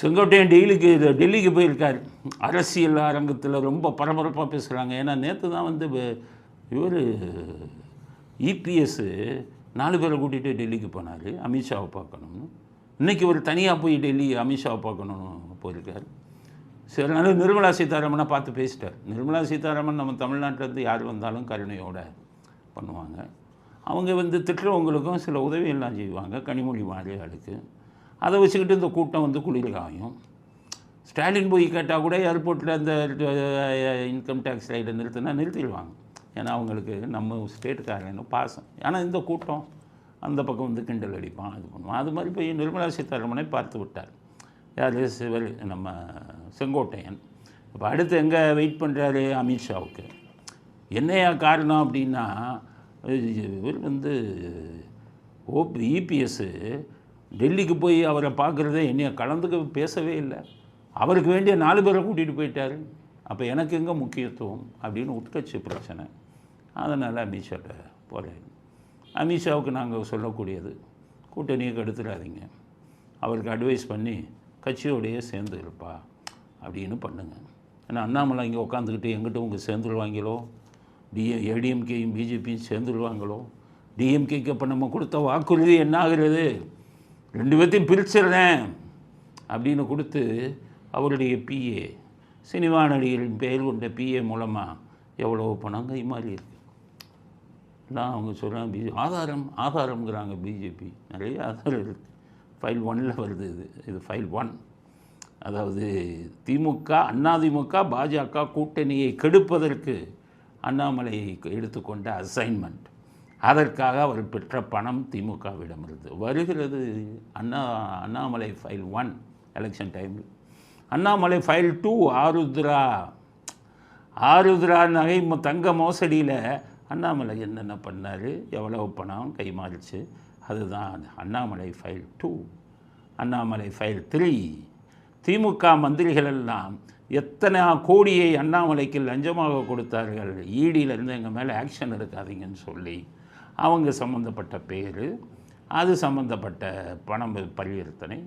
செங்கோட்டையன் டெய்லிக்கு டெல்லிக்கு போயிருக்கார். அரசியல் அரங்கத்தில் ரொம்ப பரபரப்பாக பேசுகிறாங்க ஏன்னா நேற்று தான் வந்து இவர் இபிஎஸ்ஸு நாலு பேரை கூட்டிகிட்டு டெல்லிக்கு போனார். அமித்ஷாவை பார்க்கணும்னு. இன்றைக்கி ஒரு தனியாக போய் டெல்லி அமித்ஷாவை பார்க்கணுன்னு போயிருக்கார். சரி அதனால் நிர்மலா சீதாராமனை பார்த்து பேசிட்டார். நிர்மலா சீதாராமன் நம்ம தமிழ்நாட்டிலேருந்து யார் வந்தாலும் கருணையோட பண்ணுவாங்க. அவங்க வந்து திட்டுறவங்களுக்கும் சில உதவியெல்லாம் செய்வாங்க. கனிமொழி மாதிரி ஆளுக்கு அதை வச்சுக்கிட்டு இந்த கூட்டம் வந்து குளிர் காயும். ஸ்டாலின் போய் கேட்டால் கூட ஏர்போர்ட்டில் அந்த இன்கம் டேக்ஸ் ரைடை நிறுத்தினா நிறுத்திடுவாங்க. ஏன்னா அவங்களுக்கு நம்ம ஸ்டேட்டுக்காரன்னு பாசம். ஏன்னா இந்த கூட்டம் அந்த பக்கம் வந்து கிண்டல் அடிப்பான் இது பண்ணுவான். அது மாதிரி போய் நிர்மலா சீதாராமனை பார்த்து விட்டார். யார்? சிவர் நம்ம செங்கோட்டையன். இப்போ அடுத்து எங்கே வெயிட் பண்ணுறாரு அமித்ஷாவுக்கு என்னையா காரணம் அப்படின்னா இவர் வந்து ஓபி இபிஎஸ்ஸு டெல்லிக்கு போய் அவரை பார்க்குறதே என்னைய கலந்துக்க பேசவே இல்லை. அவருக்கு வேண்டிய நாலு பேரை கூட்டிகிட்டு போயிட்டார். அப்போ எனக்கு எங்கே முக்கியத்துவம் அப்படின்னு உட்கட்சி பிரச்சனை. அதனால் அமித்ஷாட்ட போகிறேன் அமித்ஷாவுக்கு நாங்கள் சொல்லக்கூடியது கூட்டணியை கெடுத்துடாதீங்க அவருக்கு அட்வைஸ் பண்ணி கட்சியோடையே சேர்ந்து இருப்பா அப்படின்னு பண்ணுங்க. ஏன்னா அண்ணாமலை இங்கே உட்காந்துக்கிட்டு எங்கிட்ட உங்க சேர்ந்துருவாங்களோ? டிஎ ஏடிஎம்கேயும் பிஜேபியும் சேர்ந்துருவாங்களோ? டிஎம்கேக்கு இப்போ நம்ம கொடுத்த வாக்குறுதி என்ன ஆகிறது? ரெண்டு பேர்த்தையும் பிரிச்சிடுறேன் அப்படின்னு கொடுத்து அவருடைய பிஏ சினிமா நடிகரின் பெயர் கொண்ட பிஏ மூலமாக எவ்வளோ பணம் கை மாறி நான் அவங்க சொல்கிறாங்க பிஜே ஆதாரம் ஆதாரம்ங்கிறாங்க பிஜேபி நிறைய ஆதாரம் இருக்குது ஃபைல் ஒன்னில் வருது இது. இது ஃபைல் ஒன் அதாவது திமுக அதிமுக பாஜக கூட்டணியை கெடுப்பதற்கு அண்ணாமலை எடுத்துக்கொண்ட அசைன்மெண்ட் அதற்காக அவர் பெற்ற பணம் திமுகவிடம் இருந்தது. வருகிறது அண்ணா அண்ணாமலை ஃபைல் ஒன் எலெக்ஷன் டைமில் அண்ணாமலை ஃபைல் டூ ஆருத்ரா. ஆருத்ரா நகை தங்க மோசடியில் அண்ணாமலை என்னென்ன பண்ணார்? எவ்வளவு பணம் கைமாறிச்சு? அதுதான் Annamalai file two Annamalai file three DMK மந்திரிகள் எல்லாம் எத்தனை கோடியை அண்ணாமலைக்கு லஞ்சமாக கொடுத்தார்கள்? ஈடியிலேருந்து எங்கள் மேலே ஆக்ஷன் எடுக்காதீங்கன்னு சொல்லி அவங்க சம்மந்தப்பட்ட பேர் அது சம்மந்தப்பட்ட பணம் பரிவர்த்தனை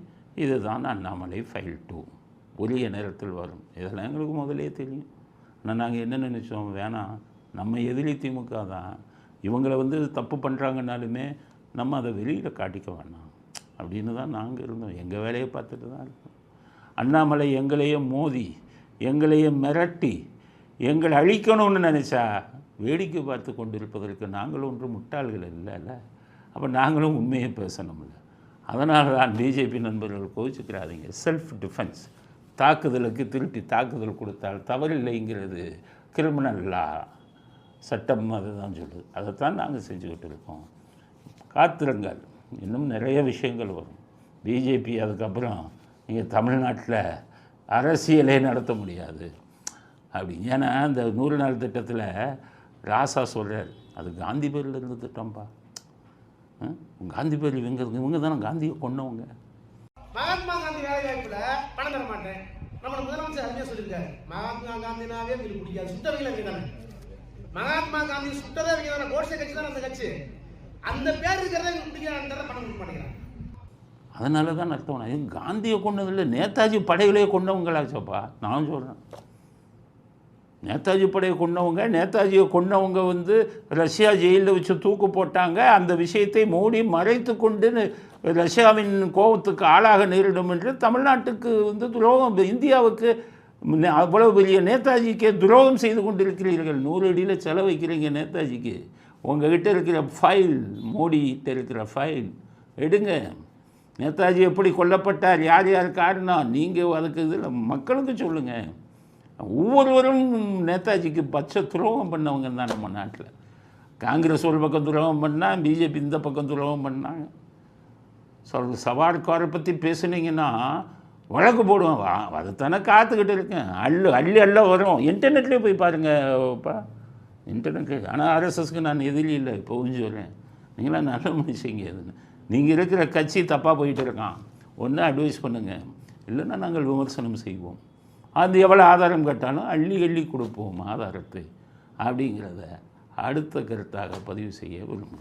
இதுதான் அண்ணாமலை ஃபைல் டூ உரிய நேரத்தில் வரும். இதெல்லாம் எங்களுக்கு முதலே தெரியும். ஆனால் நாங்கள் என்ன நினச்சோம்? வேணாம் நம்ம எதிரி திமுக தான். இவங்களை வந்து தப்பு பண்ணுறாங்கனாலுமே நம்ம அதை வெளியில் காட்டிக்க வேணாம். அப்படின்னு தான் நாங்கள் இருந்தோம். எங்கள் வேலையை பார்த்துட்டு தான் இருக்கோம். அண்ணாமலை எங்களையே மோதி எங்களையே மிரட்டி எங்களை அழிக்கணும்னு நினச்சா வேடிக்கை பார்த்து கொண்டிருப்பதற்கு நாங்களும் ஒன்று முட்டாள்கள் இல்லைல்ல. அப்போ நாங்களும் உண்மையை பேசணும்ல. அதனால தான் பிஜேபி நண்பர்கள் கோவிச்சுக்கிறாதீங்க. செல்ஃப் டிஃபென்ஸ் தாக்குதலுக்கு திருட்டி தாக்குதல் கொடுத்தால் தவறில்லைங்கிறது கிரிமினல் லா சட்டம் அதுதான் சொல்லுது. அதைத்தான் நாங்கள் செஞ்சுக்கிட்டு இருக்கோம். காத்திருங்கள். இன்னும் நிறைய விஷயங்கள் வரும். பிஜேபி அதுக்கப்புறம் நீங்கள் தமிழ்நாட்டில் அரசியலே நடத்த முடியாது. அப்படி ஏன்னா இந்த நூறு நாள் திட்டத்தில் ராசா சொல்கிறார் அது காந்தி பேரில் இருந்த திட்டம்ப்பா? காந்தி பேர் இவங்க இவங்க தானே காந்தியை கொன்னவங்க. மகாத்மா காந்தி வேலை வாய்ப்புல பணம் தர மாட்டேன். நம்ம முதலமைச்சர் அருமையா சொல்லியிருக்காரு. மகாத்மா காந்தினாவே உங்களுக்கு பிடிக்காது. சுட்டவங்க அவங்க தானே. மகாத்மா காந்தி சுட்டதே அவங்க தானே. கோட்சே கட்சி தானே அந்த கட்சி. அந்த பேர் இருக்கிறத எங்களுக்கு பிடிக்காது பணம் கொடுக்க மாட்டேங்கிறாங்க. அதனால தான் அர்த்தம் காந்தியை கொண்டதில்லை நேதாஜி படைகளையே கொண்டவங்களாச்சப்பா நான் சொல்கிறேன் நேதாஜி படையை கொண்டவங்க நேதாஜியை கொண்டவங்க வந்து ரஷ்யா ஜெயிலில் வச்சு தூக்கு போட்டாங்க. அந்த விஷயத்தை மோடி மறைத்து கொண்டு ரஷ்யாவின் கோபத்துக்கு ஆளாக நேரிடும் என்று தமிழ்நாட்டுக்கு வந்து துரோகம் இந்தியாவுக்கு நே- அவ்வளவு பெரிய நேதாஜிக்கே துரோகம் செய்து கொண்டிருக்கிறீர்கள். நூறு அடியில் செலவைக்கிறீங்க நேதாஜிக்கு. உங்ககிட்ட இருக்கிற ஃபைல் மோடிகிட்ட இருக்கிற ஃபைல் எடுங்க. நேதாஜி எப்படி கொல்லப்பட்டார்? யார் யார் காரணம்? நீங்கள் அதுக்கு இதில் மக்களுக்கு சொல்லுங்கள் ஒவ்வொருவரும் நேதாஜிக்கு பச்சை துரோகம் பண்ணவங்க தான் நம்ம நாட்டில். காங்கிரஸ் ஒரு பக்கம் துரோகம் பண்ணால் பிஜேபி இந்த பக்கம் துரோகம் பண்ணாங்க. சொல் சவார்காரை பற்றி பேசுனீங்கன்னா வழக்கு போடுவேன். வா அதுதானே காத்துக்கிட்டு இருக்கேன். அள்ளு அள்ளி அள்ள வரும். இன்டர்நெட்லேயே போய் பாருங்கப்பா இன்டர்நெட் ஆனால் ஆர்எஸ்எஸ்க்கு நான் எதிரி இல்லை இப்போ சொல்கிறேன் நீங்களாம் நல்ல மனுஷங்க எதுன்னு. நீங்கள் இருக்கிற கட்சி தப்பாக போயிட்டு இருக்கான். ஒன்று அட்வைஸ் பண்ணுங்கள் இல்லைன்னா நாங்கள் விமர்சனம் செய்வோம். அது எவ்வளோ ஆதாரம் கேட்டாலும் அள்ளி அள்ளி கொடுப்போம் ஆதாரத்தை. அப்படிங்கிறத அடுத்த கருத்தாக பதிவு செய்ய விரும்புகிறோம்.